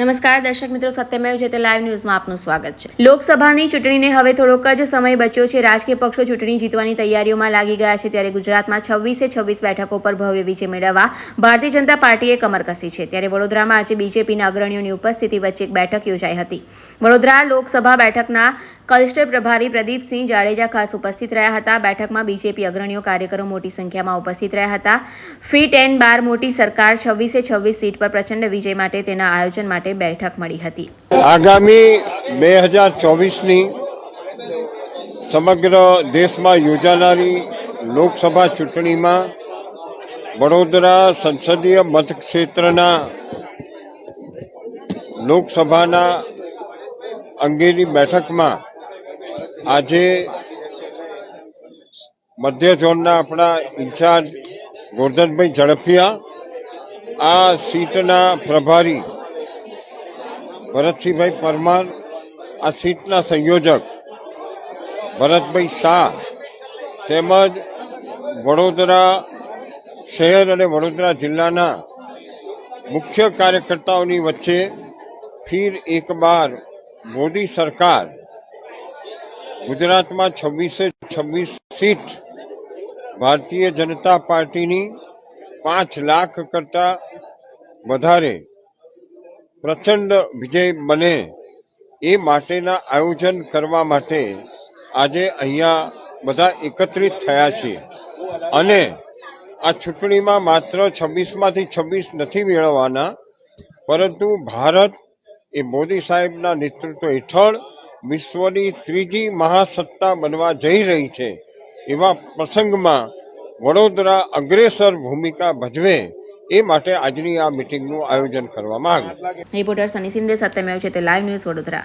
નમસ્કાર, દર્શક મિત્રો, સત્યમેવ છે તે લાઈવ ન્યૂઝમાં આપનું સ્વાગત છે. લોકસભાની ચૂંટણીને હવે થોડોક જ સમય બચ્યો છે. રાજકીય પક્ષો ચૂંટણી જીતવાની તૈયારીઓમાં લાગી ગયા છે ત્યારે ગુજરાતમાં છવ્વીસે છવ્વીસ બેઠકો પર ભવ્ય વિજય મેળવવા ભારતીય જનતા પાર્ટીએ કમર કસી છે. ત્યારે વડોદરામાં આજે બીજેપીના અગ્રણીઓની ઉપસ્થિતિ વચ્ચે એક બેઠક યોજાઈ હતી. વડોદરા લોકસભા બેઠકના કલસ્ટર પ્રભારી પ્રદીપસિંહ જાડેજા ખાસ ઉપસ્થિત રહ્યા હતા. બેઠકમાં બીજેપી અગ્રણીઓ કાર્યકરો મોટી સંખ્યામાં ઉપસ્થિત રહ્યા હતા. ફિટ એન્ડ બાર મોટી સરકાર છવ્વીસે છવ્વીસ સીટ પર પ્રચંડ વિજય માટે તેના આયોજન માટે બેઠક મળી હતી. આગામી બે હજાર ચોવીસની સમગ્ર દેશમાં યોજાનારી લોકસભા ચૂંટણીમાં વડોદરા સંસદીય મતક્ષેત્રના લોકસભાના અંગેની બેઠકમાં આજે મધ્ય ઝોનના આપણા ઇન્ચાર્જ ગોરધનભાઈ ઝડફિયા આ સીટના પ્રભારી ભરતસિંહભાઈ પરમાર, આ સીટના સંયોજક ભરતભાઈ શાહ, તેમજ વડોદરા શહેર અને વડોદરા જિલ્લાના મુખ્ય કાર્યકર્તાઓની વચ્ચે ફીર એક બાર મોદી સરકાર ગુજરાતમાં છવ્વીસે છવ્વીસ સીટ ભારતીય જનતા પાર્ટીની પાંચ લાખ કરતા વધારે પ્રચંડ વિજય બને એ માટેના આયોજન કરવા માટે આજે અહીંયા બધા એકત્રિત થયા છીએ. અને આ ચૂંટણીમાં માત્ર છવ્વીસમાંથી છવ્વીસ નથી મેળવવાના, પરંતુ ભારત એ મોદી સાહેબના નેતૃત્વ હેઠળ વિશ્વની ત્રીજી મહાસત્તા બનવા જઈ રહી છે, એવા પ્રસંગમાં વડોદરા અગ્રેસર ભૂમિકા ભજવે એ માટે આજની આ મિટિંગનું આયોજન કરવામાં આવ્યું. રિપોર્ટર સની સિંદે સત્યમેવ છે તે લાઈવ ન્યૂઝ વડોદરા.